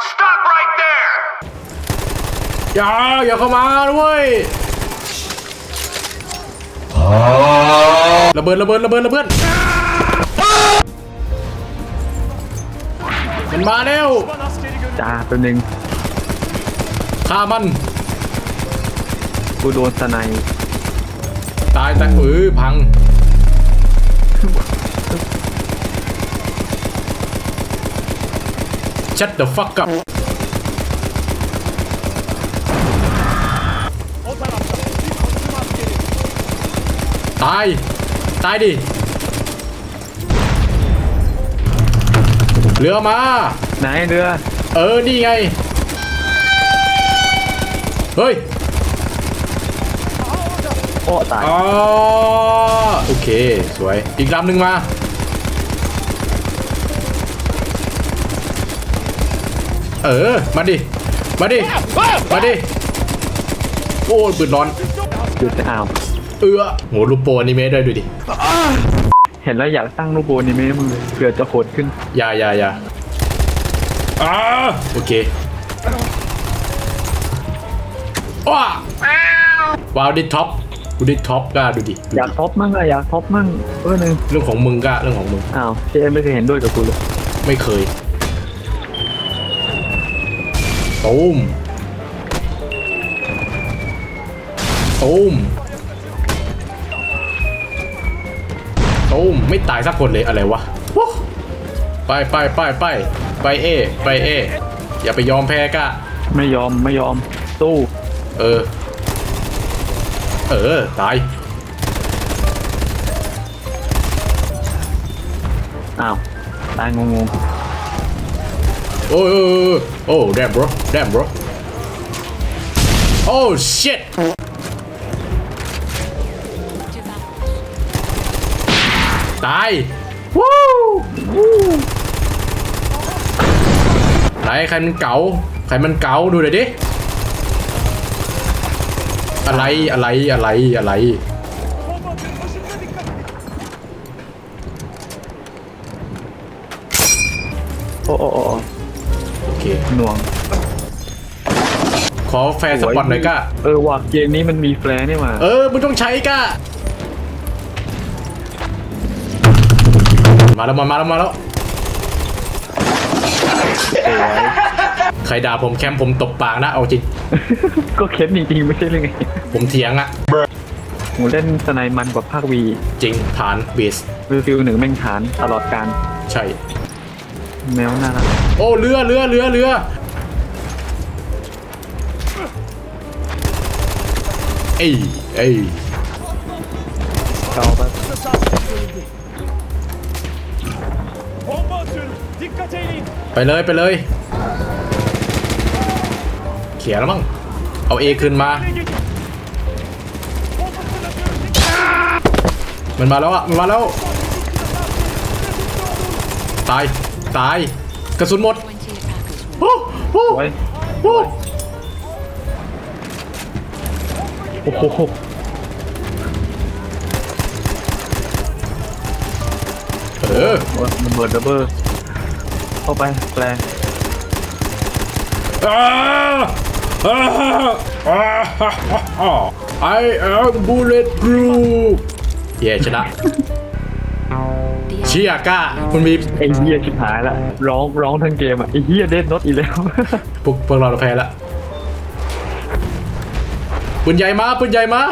Stop right there! อย่าอย่าเข้ามาด้วยระเบิดระเบิดระเบิดระเบิดมันมาแล้ว จ้าตัวหนึ่งฆ่ามัน กูโดนสไนป์ตายแต่เออพัง Shut the fuck up ตาย ตายดิ เรือมา ไหนเรือ เออ นี่ไง เฮ้ย โอ้ ตาย อ๋อ โอเค สวย อีกลำหนึ่งมา เออ มาดิ มาดิ มาดิ โอ้ยปืนร้อน หยุดจะอ้าวเอือโหลูกโปรอนิเมะด้วยดูดิ เห็นแล้วอยากตั้งรูปโบนิเมะมึงเลยเผื่อจะโหดขึ้นอย่าอย่าอย่าอ่าโอเคว้าว้าวดิท็อปดูดิท็อปก็ดูดิดูอยากดิท็อปมั่งอะอยากท็อปมั่งเออหนึ่งเรื่องของมึงก็เรื่องของมึง อ้าวเจไม่เคยเห็นด้วยกับกูเลยไม่เคย ตูมตูมตูมไม่ตายสักคนเลยอะไรวะวู้ไปไปไปไปไปเอ ไปเอ อย่าไปยอมแพ้กะ ไม่ยอมไม่ยอมสู้ เออ เออ ตาย อ้าว ตายงงโอ้ยโอ้ยโอ้ยโอ้ damn bro damn bro oh shit ตายวู้วู้ไหนใครมันเก๋าใครมันเก๋าดูหน่อยดิอะไรอะไรอะไรอะไรๆโอ้โอ้โอ้โอ้โอเค หน่วง ขอแฟร์สปอตหน่อยก้าเออว่ะเกมนี้มันมีแฟร์นี่หว่าเออมึงต้องใช้ก้ามาแล้วมามาแล้วมาแล้วสวยใครด่าผมแคมป์ผมตบปากนะเอาจริง ก็เค้นจริงๆไม่ใช่เรื่องไงผมเถียงอะหมูเล่นสไนป์มันกว่าภาควีจริงฐานเบสวิวฟิลหนึ่งแม่งฐานตลอดการใช่ แมวน่ารัก โอ้เรือเรือเรือเรือเอ้ยเอ้ยเกาปะ Bomba atıyorum. Dikkat edin. ไปเลยไปเลยเขียนแล้วมั้งเอาเอขึ้นมา มันมาแล้วอะมันมาแล้ว ตาย ตาย กระสุนหมดโอ้โหไว้โอ้โอ้โหเออมันเบิดดับเบิลเข้าไปแปลอ่าอ่าอ่าฮ่าฮ่าฮ่า I am bulletproof เย่ชนะ เชียก้ามันมีไอ้เฮียชิบหายละร้องร้องทั้งเกมอะไอ้เฮียเด็ดน็อตอีกแล้ว พวกพวกเราแพ้ละปืนใหญ่มาปืนใหญ่มา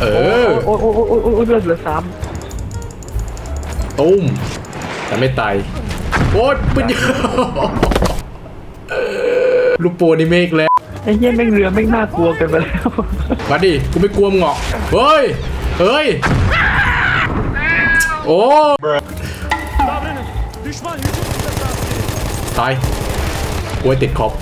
เออ โอ้ยโอ้ยโอ้ยโอ้ยโอ้ยเหลือเหลือสามตุ้มแต่ไม่ตาย โอ๊ยปืนใหญ่ลูกโปนี่เมกแล้ว ไอ้เฮียแม่งเรือแม่งน่ากลัวเกันไปแล้ว มาดิ กูไม่กลัวมึงหรอก เฮ้ย เฮ้ย โอ้ Davranın. Düşman hücum kısası. ตายกล้วยติดขอบ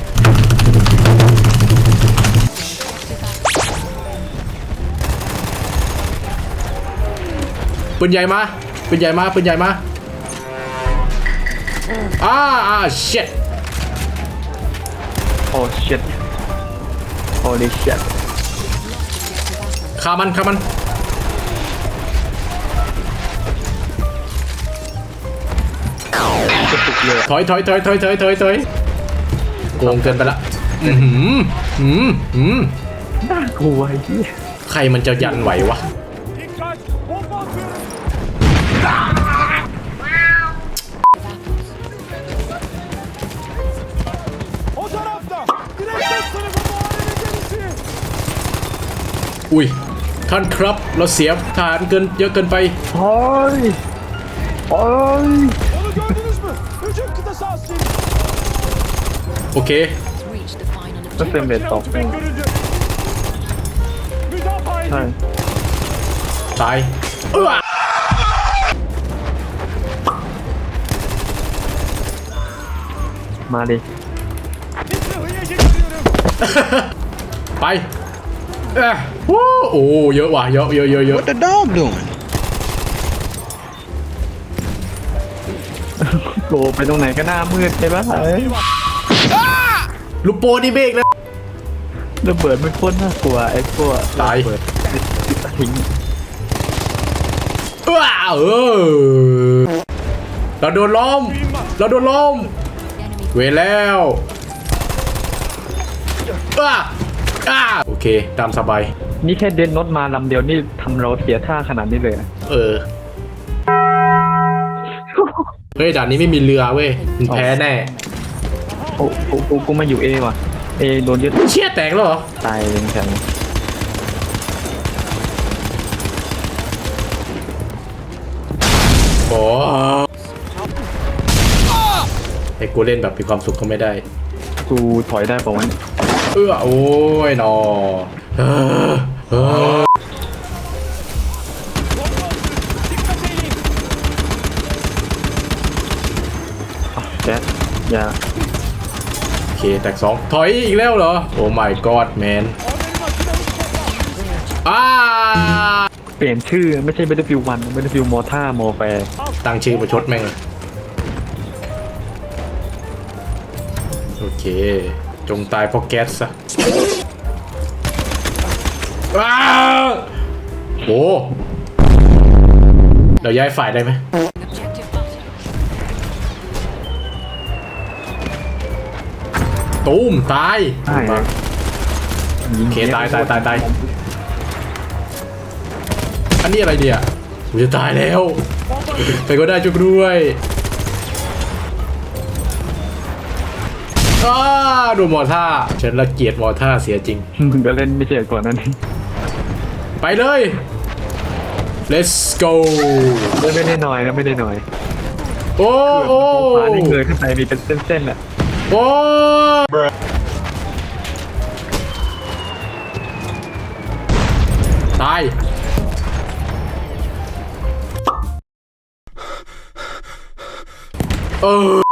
ปืนใหญ่มาปืนใหญ่มาปืนใหญ่มาอ่าอ่า shit โอ้ชิตโอ้ดิชิตฆ่ามันฆ่ามัน ตสุกเลยถอยถอยถอยถอยถอยถอยถอยโกงเกินไปละอืมอืมอืมน่ากลัวไอ้ที่ใครมันจะยันไหววะ Dikkat! Bomba atıyorum. O tarafta! Direksiyon sınıfı muharebecisi! อุ้ยท่านครับ เราเสียฐานเกินเยอะเกินไปโอ้ยโอ้ย Onu gördünüz mü? Hücum kıtası askeri! โอเค reached the final ก็เต็มเบ็ดตก Tüfek görüldü! Müdafaa ใช่ edin! ตายเอื้อมาดิ Mitrahı'ya getiriyorum! ไปเอ้อโอ้โอ้เยอะว่ะเยอะเยอะเยอะเยอะ What the dog doing? โกไปตรงไหนก็หน้ามืดใช่ปะเอ้ยลูกโปนี่เบรกแล้ว ระเบิดมันโคตรน่ากลัวไอ้พวกตาย ระเบิดทิ้งว้าวเออเราโดนล้อม เราโดนล้อม enemy เวรแล้วอ้าอ้าโอเค ตามสบาย นี่แค่เดนรถมาลำเดียวนี่ทำเราเสียท่าขนาดนี้เลยอะเออ เฮ้ยด่านนี้ไม่มีเรือเว้ยมันแพ้แน่โอ้กูกูกูมาอยู่เอว่ะเอโดนยึดเชี่ยแตกแล้วเหรอตายเลยแข็งโอ้ไอ้กูเล่นแบบมีความสุขก็ไม่ได้กูถอยได้ป่าววะเนี่ยเออโอ้ยนอเออเออ อย่าโอเคแตกสองถอยอีกแล้วเหรอ โอ้ my god man Organima silahı topla! อ้าเปลี่ยนชื่อไม่ใช่ Battlefield 1 Battlefield Mortar Warfare ตั้งชื่อประชดแม่ง โอเค จงตายเพราะแก๊สซะอ้าวโอ้เราย้ายฝ่ายได้ไหม ตูมตายใช่ครับโอเคตายตายตายตาย อันนี้อะไรเดียกูจะตายแล้วไปก็ได้ช่วยกูด้วยอ้าดูมอท่าฉันละเกียดมอท่าเสียจริง มึงก็เล่นไม่ใช่ก่อนนั้นนี่ไปเลย let's go ไม่ได้น้อยนะไม่ได้น้อย โอ้โอ้ ฟ้านี่เงยขึ้นไปมีเป็นเส้นๆอะ โอ้ตาย เออ